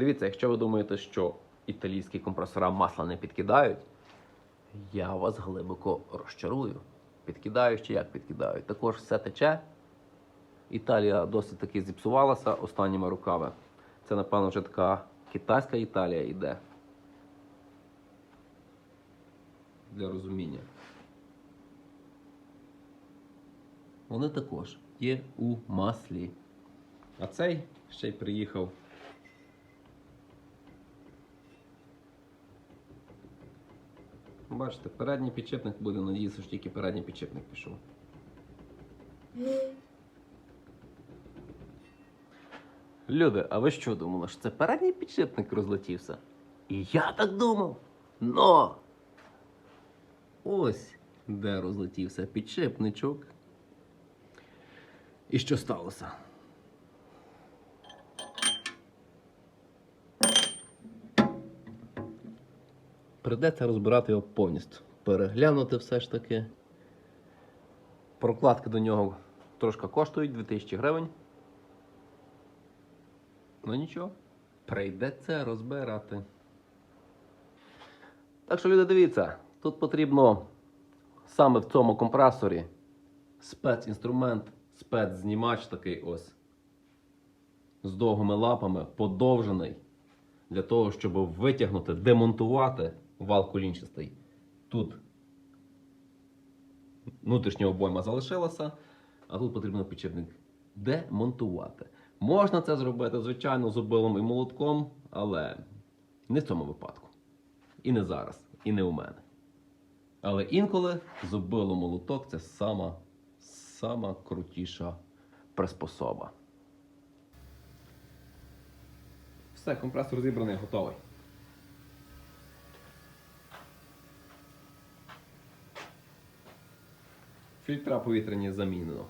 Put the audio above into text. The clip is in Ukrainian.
Дивіться, якщо ви думаєте, що італійські компресора масла не підкидають, я вас глибоко розчарую. Підкидають чи як підкидають. Також все тече. Італія досить таки зіпсувалася останніми роками. Це, напевно, вже така китайська Італія йде. Для розуміння. Вони також є у маслі. А цей ще й приїхав. Бачите, передній підчепник буде, надіюся, що тільки передній підчепник пішов. Люди, а ви що думали, що це передній підшипник розлетівся? І я так думав. Но! Ось де розлетівся підшипничок. І що сталося? Придеться розбирати його повністю. Переглянути все ж таки. Прокладки до нього трошки коштують 2000 гривень. Ну нічого, прийдеться розбирати. Так що, люди, дивіться, тут потрібно саме в цьому компресорі спецінструмент, спецзнімач такий ось з довгими лапами, подовжений, для того, щоб витягнути, демонтувати вал колінчастий. Тут внутрішня обойма залишилася, а тут потрібно підшипник демонтувати. Можна це зробити, звичайно, зубилом і молотком, але не в цьому випадку. І не зараз, і не у мене. Але інколи зубило молоток це сама, сама крутіша приспособа. Все, компресор зібраний, готовий. Фільтра повітряні замінено.